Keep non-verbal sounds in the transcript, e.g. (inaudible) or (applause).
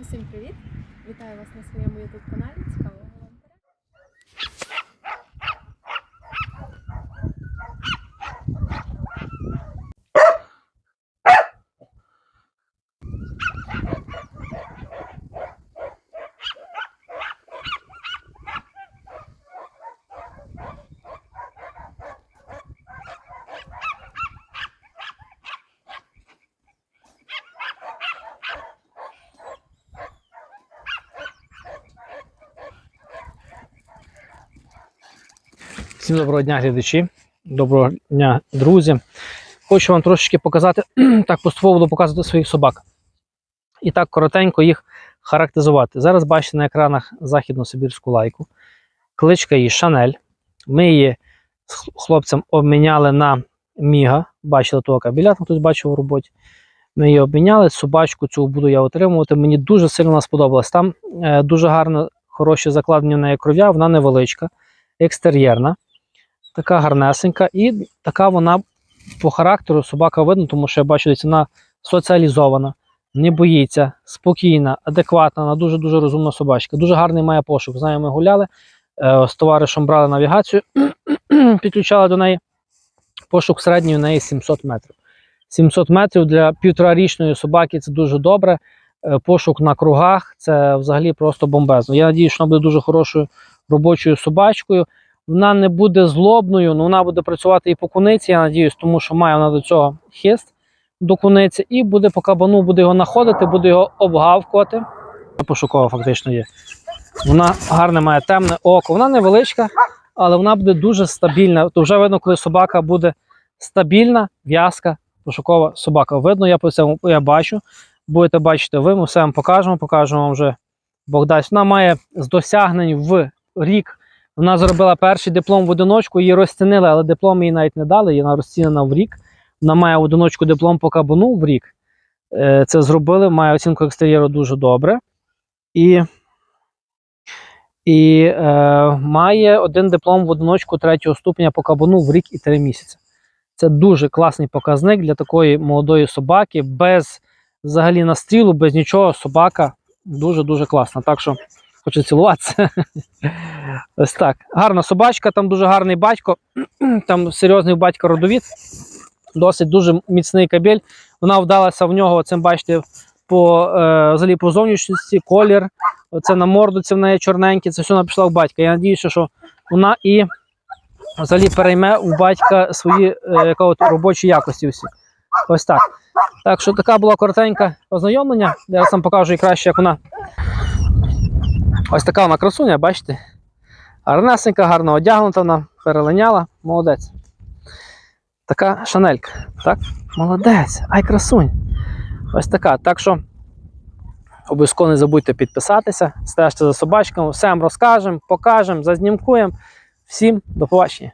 Усім привіт! Вітаю вас на своєму youtube каналі. Всім доброго дня, глядачі, доброго дня, друзі. Хочу вам трошечки показати, (clears throat) так поступово показувати своїх собак. І так коротенько їх характеризувати. Зараз бачите на екранах західно-сибірську лайку. Кличка її Шанель. Ми її з хлопцем обміняли на Міга. Бачили того кабіля, хтось бачив у роботі. Ми її обміняли. Собачку цю буду я отримувати. Мені дуже сильно вона сподобалась. Там е, дуже гарно, хороші закладені в неї кров'я, вона невеличка, екстер'єрна така гарнесенька, і така вона по характеру собака видно, тому що я бачу, що вона соціалізована, не боїться, спокійна, адекватна, вона дуже-дуже розумна собачка. Дуже гарний має пошук. Знаю, ми гуляли е, з товаришем брали навігацію, (clears throat) підключали до неї. Пошук середній у неї 700 метрів. 700 метрів для півторарічної собаки це дуже добре. Е, Пошук на кругах це взагалі просто бомбезно. Я надію, що вона буде дуже хорошою робочою собачкою вона не буде злобною, але вона буде працювати і по куниці, я надіюсь, тому що має вона до цього хист до куниці, і буде по кабану, буде його знаходити, буде його обгавкувати. Пошукова фактично є. Вона гарне має темне око. Вона невеличка, але вона буде дуже стабільна. То вже видно, коли собака буде стабільна, в'язка, пошукова собака. Видно, я по цьому я бачу. Будете бачити ви, ми все вам покажемо, покажемо вам вже Бог дасть. Вона має з досягнень в рік. Вона зробила перший диплом в одиночку, її розцінили, але диплом їй навіть не дали, вона розцінена в рік. Вона має в одиночку диплом по кабану в рік. Е, Це зробили, має оцінку екстер'єру дуже добре. І, і е, має один диплом в одиночку третього ступеня по кабану в рік і три місяці. Це дуже класний показник для такої молодої собаки, без взагалі настрілу, без нічого. Собака дуже-дуже класна. Так що хочу цілуватися. (laughs) Ось так. Гарна собачка, там дуже гарний батько. (clears throat) Там серйозний батько родовід. Досить дуже міцний кабель. Вона вдалася в нього, цим бачите, по, е, взагалі по зовнішності, колір. Оце на мордоці в неї чорненьке, це все вона пішла в батька. Я надіюся, що вона і взагалі перейме у батька свої е, робочі якості всі. Ось так. Так що така була коротенька ознайомлення. Я вам покажу і краще, як вона. Ось така вона красуня, бачите? Гарнесенька, гарно одягнута, вона перелиняла, молодець. Така шанелька. Так? Молодець, ай красунь. Ось така. Так що обов'язково не забудьте підписатися, стежте за собачками, все вам розкажемо, покажемо, зазнімкуємо. Всім до побачення.